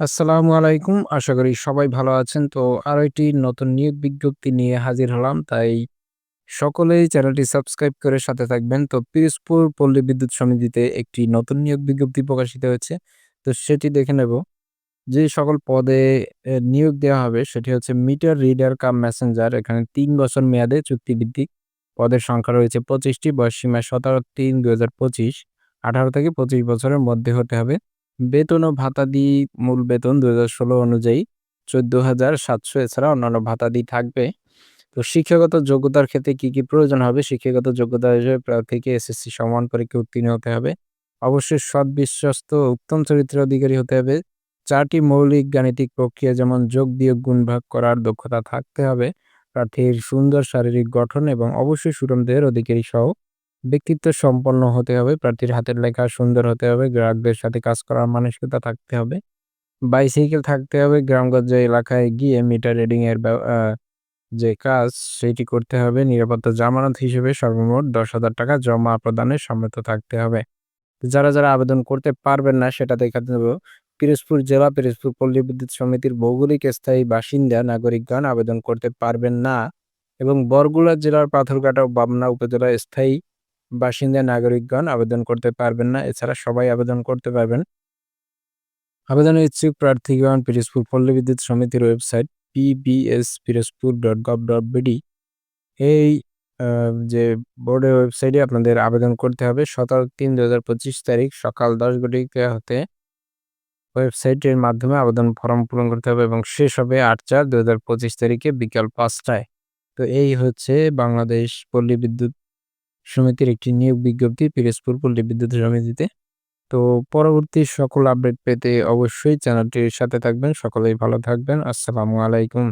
আসসালামু আলাইকুম। আশা করি সবাই ভালো আছেন। তো আরও একটি নতুন নিয়োগ বিজ্ঞপ্তি নিয়ে হাজির হলাম। তাই সকলেই চ্যানেলটি সাবস্ক্রাইব করে সাথে থাকবেন। তো পিরোজপুর পল্লী বিদ্যুৎ সমিতিতে একটি নতুন নিয়োগ বিজ্ঞপ্তি প্রকাশিত হয়েছে। তো সেটি দেখে নেব। যে সকল পদে নিয়োগ দেওয়া হবে সেটি হচ্ছে মিটার, রিডার, কাম মেসেঞ্জার। এখানে তিন বছর মেয়াদে চুক্তিভিত্তিক পদের সংখ্যা রয়েছে ২৫ টি। বয়স সীমা ১৭-৩-২০২৫ ১৮ থেকে ২৫ বছরের মধ্যে হতে হবে। বেতন ও ভাতাদি মূল বেতন ২০১৬ অনুযায়ী ১৪,৭০০ এছাড়া অন্যান্য ভাতাদি থাকবে। তো শিক্ষাগত যোগ্যতার ক্ষেত্রে কি, কি প্রয়োজন হবে? শিক্ষাগত যোগ্যতা হিসেবে প্রার্থীকে এসএসসি সমান পরীক্ষায় উত্তীর্ণ হতে হবে। অবশ্যই সৎ, বিশ্বস্ত, উত্তম চরিত্রের অধিকারী হতে হবে। চারটি মৌলিক গাণিতিক প্রক্রিয়া যেমন যোগ, বিয়োগ, গুণ, ভাগ করার দক্ষতা থাকতে হবে। প্রার্থীর সুন্দর শারীরিক গঠন এবং অবশ্যই সুঠাম দেহের অধিকারী সহ ব্যক্তিত্ব সম্পন্ন হতে হবে। প্রার্থীর হাতের লেখা সুন্দর হতে হবে। গ্রাহকদের সাথে কাজ করার মানসিকতা থাকতে হবে। বাইসাইকেল থাকতে হবে। গ্রামগঞ্জ এলাকায় গিয়ে মিটার রিডিং এর যে কাজ সেটি করতে হবে। নিরাপত্তা জামানত হিসেবে সর্বমোট ৳১০,০০০ জমা প্রদানের সম্মত থাকতে হবে। যারা, যারা আবেদন করতে পারবেন না সেটা দেখে দেব। পিরোজপুর জেলা পিরোজপুর পল্লী বিদ্যুৎ সমিতির ভৌগোলিক স্থায়ী বাসিন্দা নাগরিকগণ আবেদন করতে পারবেন না এবং বরগুলা জেলার পাথরঘাটা ও বামনা উপজেলার স্থায়ী বাসিন্দা নাগরিকগণ আবেদন করতে পারবেন না। এছাড়া সবাই আবেদন করতে পারবেন। আবেদনের ইচ্ছুক প্রার্থীগণ পিরোজপুর পল্লী বিদ্যুৎ সমিতির website PBS Pirojpur dot gov dot BD এই যে বোর্ডের ওয়েবসাইটে আপনাদের আবেদন করতে হবে ১৭-৩-২০২৫ তারিখ সকাল ১০ ঘটিকা হতে ওয়েবসাইটের মাধ্যমে আবেদন ফর্ম পূরণ করতে হবে এবং শেষ হবে ৮-৪-২০২৫ তারিখে বিকাল পাঁচটায় তো এই হচ্ছে বাংলাদেশ পল্লী বিদ্যুৎ সমিতির একটি নিয়োগ বিজ্ঞপ্তি পিরোজপুর পল্লী বিদ্যুৎ সমিতিতে। তো পরবর্তী সকল আপডেট পেতে অবশ্যই চ্যানেলটির সাথে থাকবেন। সকলেই ভালো থাকবেন। আসসালামু আলাইকুম।